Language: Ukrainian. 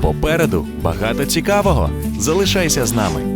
Попереду багато цікавого. Залишайся з нами.